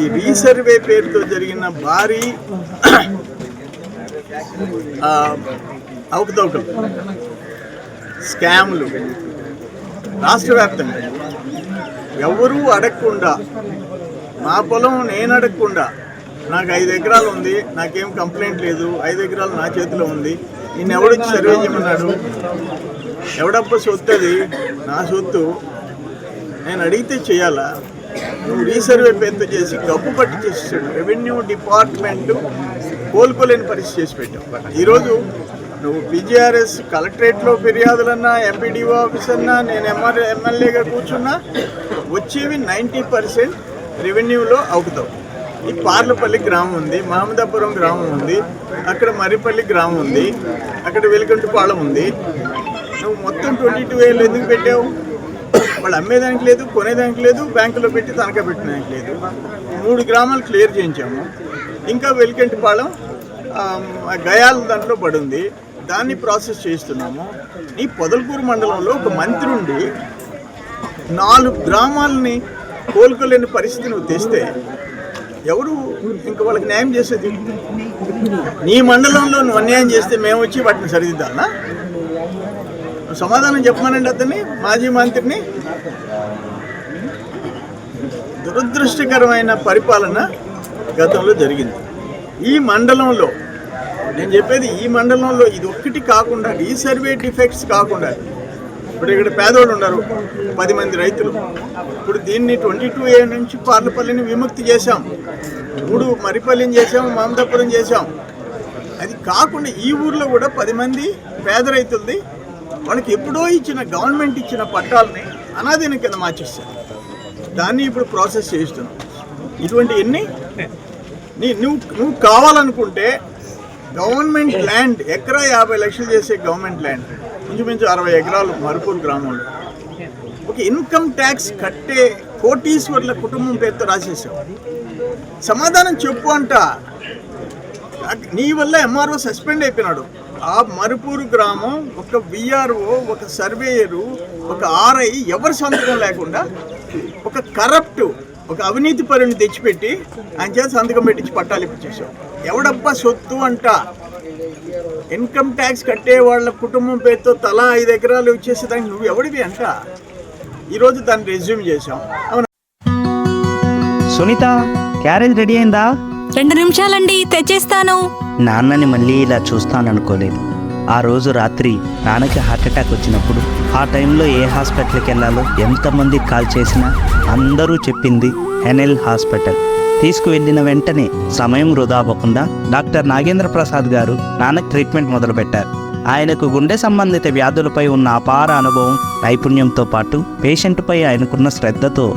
ఈ రీసర్వే పేరుతో జరిగిన భారీ అవకతవకలు స్కామ్లు. రాష్ట్ర వ్యాప్తంగా ఎవరూ అడగకుండా నా పొలం నేను అడగకుండా నాకు ఐదు ఎకరాలు ఉంది నాకేం కంప్లైంట్ లేదు ఐదు ఎకరాలు నా చేతిలో ఉంది నేను ఎవడొచ్చి సర్వే చేయమన్నాడు? ఎవడప్ప సొత్తు అది నా సొత్తు. నేను అడిగితే చేయాలా? రీసర్వే పేరుతో చేసి గబ్బు పట్టి చేసేసాడు. రెవెన్యూ డిపార్ట్మెంట్ కోలుకోలేని పరిస్థితి చేసి పెట్టావు. ఈరోజు నువ్వు పీజీఆర్ఎస్ కలెక్టరేట్లో ఫిర్యాదులన్నా ఎంపీడీఓ ఆఫీస్ అన్నా నేను ఎంఆర్ ఎమ్మెల్యేగా కూర్చున్నా వచ్చేవి నైంటీ పర్సెంట్ రెవెన్యూలో అవుతావు ఈ పార్లపల్లి గ్రామం ఉంది మహమ్మదాపురం గ్రామం ఉంది అక్కడ మర్రిపల్లి గ్రామం ఉంది అక్కడ వెలిగంటిపాళెం ఉంది. నువ్వు మొత్తం ట్వంటీ టూ వేలు ఎందుకు పెట్టావు? వాళ్ళు అమ్మేదానికి లేదు కొనేదానికి లేదు బ్యాంకులో పెట్టి తనఖా పెట్టడానికి లేదు. మూడు గ్రామాలు క్లియర్ చేయించాము. ఇంకా వెలికంటిపాళెం గయాల దాంట్లో పడింది. దాన్ని ప్రాసెస్ చేస్తున్నాము ఈ పొదలకూరు మండలంలో ఒక మంత్రి ఉండి నాలుగు గ్రామాలని కోలుకోలేని పరిస్థితి నువ్వు తెస్తే ఎవరు ఇంకా వాళ్ళకి న్యాయం చేసేది? నీ మండలంలో నువ్వు అన్యాయం చేస్తే మేము వచ్చి వాటిని సరిదిద్దాలా? సమాధానం చెప్పమనండి అతన్ని మాజీ మంత్రిని. దురదృష్టకరమైన పరిపాలన గతంలో జరిగింది. ఈ మండలంలో నేను చెప్పేది ఈ మండలంలో ఇది ఒక్కటి కాకుండా ఈ సర్వే డిఫెక్ట్స్ కాకుండా ఇప్పుడు ఇక్కడ పేదోళ్ళు ఉన్నారు పది మంది రైతులు. ఇప్పుడు దీన్ని ట్వంటీ టూ ఏ నుంచి పార్లపల్లిని విముక్తి చేశాం. మూడు మరిపల్లిని చేశాం మమతాపురం చేశాం. అది కాకుండా ఈ ఊర్లో కూడా పది మంది పేద రైతులది వాళ్ళకి ఎప్పుడో ఇచ్చిన గవర్నమెంట్ ఇచ్చిన పట్టాలని అనాధీన కింద మార్చేస్తారు దాన్ని ఇప్పుడు ప్రాసెస్ చేస్తున్నాం ఇటువంటి ఎన్ని? నీ నువ్వు నువ్వు కావాలనుకుంటే గవర్నమెంట్ ల్యాండ్ ఎకరా యాభై లక్షలు చేసే గవర్నమెంట్ ల్యాండ్ ఇంచుమించు అరవై ఎకరాలు మరుపూరు గ్రామంలో. ఒక ఇన్కమ్ ట్యాక్స్ కట్టే కోటీశ్వర్ల కుటుంబం పేరుతో రాసేసావు సమాధానం చెప్పు అంట. నీ వల్ల ఎంఆర్ఓ సస్పెండ్ అయిపోయినాడు. ఆ మరుపూరు గ్రామం ఒక విఆర్ఓ ఒక సర్వేయరు ఒక ఆర్ఐ ఎవరి సంతకం లేకుండా ఒక కరప్ట్ ఒక అవినీతి పరుని తెచ్చిపెట్టి ఆయన చేత సంతకం పెట్టించి పట్టాలు ఇప్పించేసావు ఎవడబ్బా సొత్తు అంట? ఇన్కమ్ ట్యాక్స్ కట్టే వాళ్ళ కుటుంబం పేరుతో తలా ఐదు ఎకరాలు ఇచ్చేసేదానికి నువ్వు ఎవడివి అంట? ఈరోజు దాన్ని రెజ్యూమ్ చేసాం అవునా? సునీత క్యారేజ్ రెడీ అయిందా? రెండు నిమిషాలండి తెచ్చేస్తాను. నాన్నని మళ్ళీ ఇలా చూస్తాననుకోలేదు. ఆ రోజు రాత్రి నాన్నకి హార్ట్ అటాక్ వచ్చినప్పుడు ఆ టైంలో ఏ హాస్పిటల్కి వెళ్ళాలో ఎంతమంది కాల్ చేసినా అందరూ చెప్పింది ఎన్ఎల్ హాస్పిటల్. తీసుకువెళ్ళిన వెంటనే సమయం వృధా అవ్వకుండా డాక్టర్ నాగేంద్ర ప్రసాద్ గారు నాన్నకు ట్రీట్మెంట్ మొదలుపెట్టారు. ఆయనకు గుండె సంబంధిత వ్యాధులపై ఉన్న అపార అనుభవం నైపుణ్యంతో పాటు పేషెంట్పై ఆయనకున్న శ్రద్ధతో